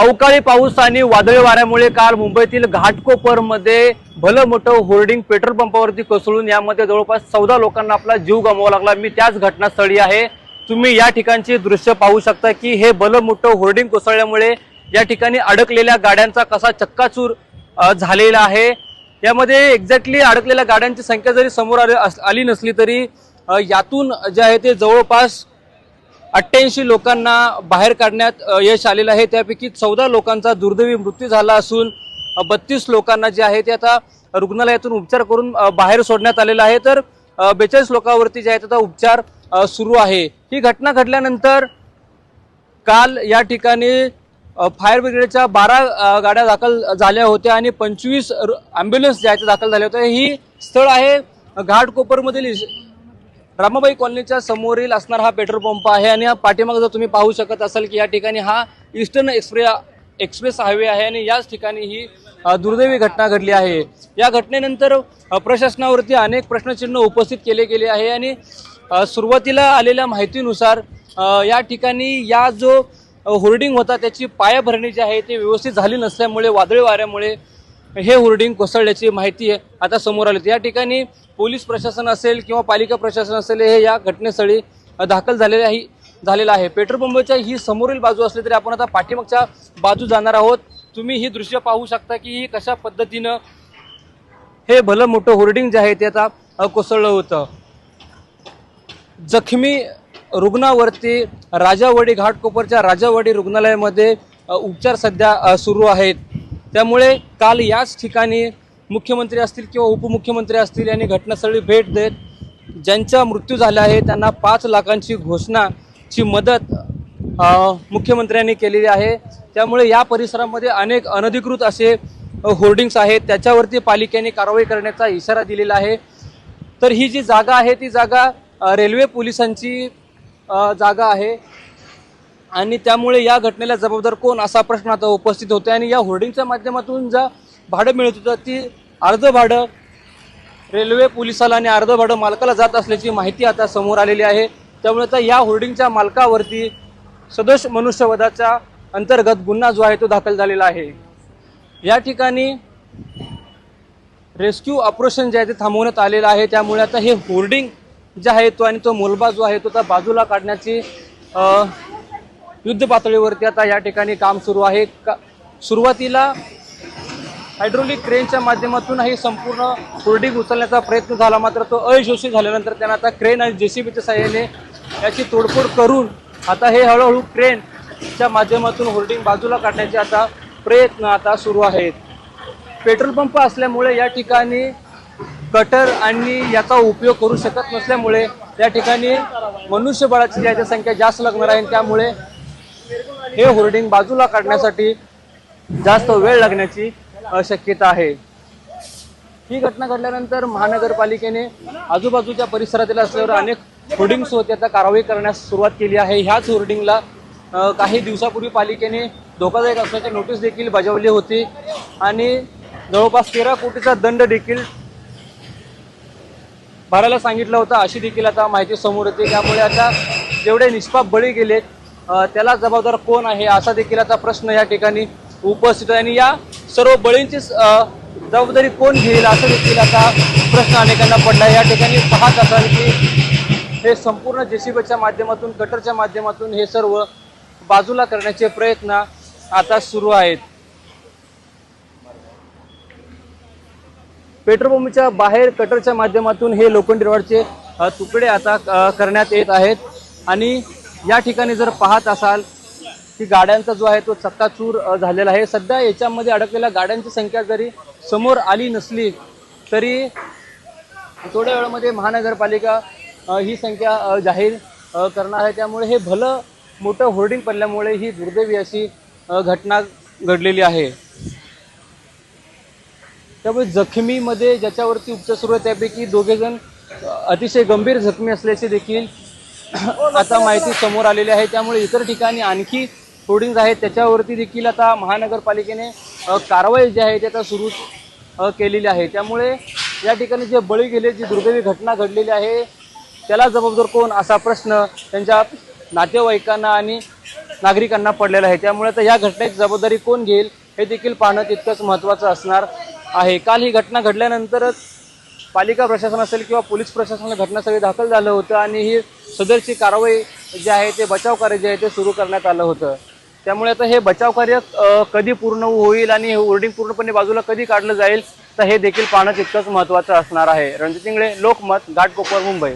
अवकाळी पाऊस आणि वादळी वाऱ्यामुळे काल मुंबईतील घाटकोपरमध्ये भलं मोठं होर्डिंग पेट्रोल पंपावरती कोसळून यामध्ये जवळपास चौदा लोकांना आपला जीव गमवावा लागला. मी त्याच घटनास्थळी आहे. तुम्ही या ठिकाणची दृश्य पाहू शकता की हे भलं मोठं होर्डिंग कोसळल्यामुळे या ठिकाणी अडकलेल्या गाड्यांचा कसा चक्काचूर झालेला आहे. यामध्ये एक्झॅक्टली अडकलेल्या गाड्यांची संख्या जरी समोर आली अस- आली नसली तरी यातून जे आहे ते जवळपास अठ्ठ्याऐंशी लोकांना बाहेर काढण्यात यश आलेलं आहे. त्यापैकी चौदा लोकांचा दुर्दैवी मृत्यू झाला असून बत्तीस लोकांना जे आहे ते आता रुग्णालयातून उपचार करून बाहेर सोडण्यात आलेलं आहे. तर बेचाळीस लोकांवरती जे आहे ते आता उपचार सुरू आहे. ही घटना घडल्यानंतर काल या ठिकाणी फायर ब्रिगेडच्या बारा गाड्या दाखल झाल्या होत्या आणि पंचवीस ॲम्ब्युलन्स जे आहेत दाखल झाल्या होत्या ही स्थळ आहे घाटकोपरमधील रामाबाई कॉलनीच्या समोरील असणारा हा पेट्रोल पंप आहे आणि या पाठीमागे जर तुम्ही पाहू शकत असाल की या ठिकाणी हा ईस्टर्न एक्सप्रे एक्सप्रेस हायवे आहे आणि याच ठिकाणी ही दुर्दैवी घटना घडली आहे. या घटनेनंतर प्रशासनावरती अनेक प्रश्नचिन्ह उपस्थित केले गेले आहे आणि सुरुवातीला आलेल्या माहितीनुसार या ठिकाणी या जो होर्डिंग होता त्याची पायाभरणी जी आहे ती व्यवस्थित झाली नसल्यामुळे वादळी वाऱ्यामुळे हे होर्डिंग कोसळल्याची माहिती आहे आता समोर आली या ठिकाणी पोलीस प्रशासन असेल किंवा पालिका प्रशासन असेल हे या घटनेस्थळी दाखल झालेले आहे झालेलं आहे. पेट्रोल पंपच्या ही समोरील बाजू असली तरी आपण आता पाठीमागच्या बाजू जाणार आहोत. तुम्ही ही दृश्य पाहू शकता की ही कशा पद्धतीनं हे भलं मोठं होर्डिंग जे आहे ते आता कोसळलं होतं. जखमी रुग्णावरती राजावाडी घाटकोपरच्या राजावाडी रुग्णालयामध्ये उपचार सध्या सुरू आहेत. त्यामुळे काल याच ठिकाणी मुख्यमंत्री असतील किंवा उपमुख्यमंत्री असतील यांनी घटनास्थळी भेट देत ज्यांचा मृत्यू झाला आहे त्यांना पाच लाखांची घोषणाची मदत मुख्यमंत्र्यांनी केलेली आहे. त्यामुळे या परिसरामध्ये अनेक अनधिकृत असे होर्डिंग्स आहेत. त्याच्यावरती पालिकेने कारवाई करण्याचा इशारा दिलेला आहे. तर ही जी जागा आहे ती जागा रेल्वे पोलिसांची जागा आहे. आणि त्यामुळे या घटनेला जबाबदार कोण असा प्रश्न आता उपस्थित होतो आणि या होर्डिंगच्या माध्यमातून ज्या भाडं मिळत होतं ती अर्ध भाडं रेल्वे पोलिसाला आणि अर्ध भाडं मालकाला जात असल्याची माहिती आता समोर आलेली आहे. त्यामुळे आता या होर्डिंगच्या मालकावरती सदोष मनुष्यवधाच्या अंतर्गत गुन्हा जो आहे तो दाखल झालेला आहे. या ठिकाणी रेस्क्यू ऑपरेशन जे आहे ते थांबवण्यात आलेलं आहे. त्यामुळे आता हे होर्डिंग जे आहे तो आणि तो मोलबा जो आहे तो आता बाजूला काढण्याची युद्ध पातळीवरती आता या ठिकाणी काम सुरू आहे. का सुरुवातीला हायड्रोलिक क्रेनच्या माध्यमातून ही संपूर्ण होर्डिंग उचलण्याचा प्रयत्न झाला. मात्र तो अयशस्वी झाल्यानंतर त्यांना आता क्रेन आणि जेसीबीच्या सहाय्याने याची तोडफोड करून आता हे हळूहळू क्रेनच्या माध्यमातून होर्डिंग बाजूला काढण्याचे आता प्रयत्न आता सुरू आहेत. पेट्रोल पंप असल्यामुळे या ठिकाणी कटर आणि याचा उपयोग करू शकत नसल्यामुळे या ठिकाणी मनुष्यबळाची ज्याची संख्या जास्त लागणार आहे त्यामुळे हे होर्डिंग बाजूला काढण्यासाठी जास्त वेळ लागण्याची शक्यता आहे. ही घटना घडल्यानंतर महानगरपालिकेने आजूबाजूच्या परिसरातील असल्यावर अनेक होर्डिंग्स होते आता कारवाई करण्यास सुरुवात केली आहे. ह्याच होर्डिंगला काही दिवसापूर्वी पालिकेने धोकादायक असल्याची नोटीस देखील बजावली होती आणि जवळपास तेरा कोटीचा दंड देखील भरायला सांगितलं होतं अशी देखील आता माहिती समोर येते. त्यामुळे आता जेवढे निष्पाप बळी गेलेत त्याला जबाबदार कोण आहे असा देखील आता प्रश्न या ठिकाणी उपस्थित आहे. आणि या सर्व बळींची जबाबदारी कोण घेईल असं देखील आता प्रश्न अनेकांना पडला आहे. या ठिकाणी पाहत असाल की हे संपूर्ण जेसीबीच्या माध्यमातून कटरच्या माध्यमातून हे सर्व बाजूला करण्याचे प्रयत्न आता सुरू आहेत. पेट्रोलपंपच्या बाहेर कटरच्या माध्यमातून हे लोखंडी रॉडचे तुकडे आता करण्यात येत आहेत. आणि या ठिकाणी जर पाहत असाल की गाड्यांचा जो आहे तो चक्काचूर झालेला आहे. सध्या याच्यामध्ये अडकलेल्या गाड्यांची संख्या जरी समोर आली नसली तरी थोड्या वेळामध्ये महानगरपालिका ही संख्या जाहीर करणार आहे. त्यामुळे हे भलं मोठं होर्डिंग पडल्यामुळे ही दुर्दैवी अशी घटना घडलेली आहे. त्यामुळे जखमीमध्ये ज्याच्यावरती उपचार सुरू आहे त्यापैकी दोघे जण अतिशय गंभीर जखमी असल्याचे देखील आता माहिती समोर आलेली आहे. त्यामुळे इतर ठिकाणी आणखी होर्डिंग्ज आहेत. त्याच्यावरती देखील आता महानगरपालिकेने कारवाई जी आहे ती आता सुरू केलेली आहे. त्यामुळे या ठिकाणी जे बळी गेले जी दुर्दैवी घटना घडलेली आहे त्याला जबाबदार कोण? असा प्रश्न त्यांच्या नातेवाईकांना आणि नागरिकांना पडलेला आहे. त्यामुळे आता या घटनेची जबाबदारी कोण घेईल हे देखील पाहणं तितकंच महत्त्वाचं असणार आहे. काल ही घटना घडल्यानंतरच पालिका प्रशासन असेल किंवा पोलीस प्रशासन घटनास्थळी दाखल झालं होतं आणि ही सदरची कारवाई जे आहे ते बचाव कार्य जे आहे ते सुरू करण्यात आलं होतं. त्यामुळे आता हे बचाव कार्य कधी पूर्ण होईल आणि हे होर्डिंग पूर्णपणे बाजूला कधी काढलं जाईल तर हे देखील पाहणं तितकंच महत्त्वाचं असणार आहे. रणजित इंगळे लोकमत घाटकोपर मुंबई.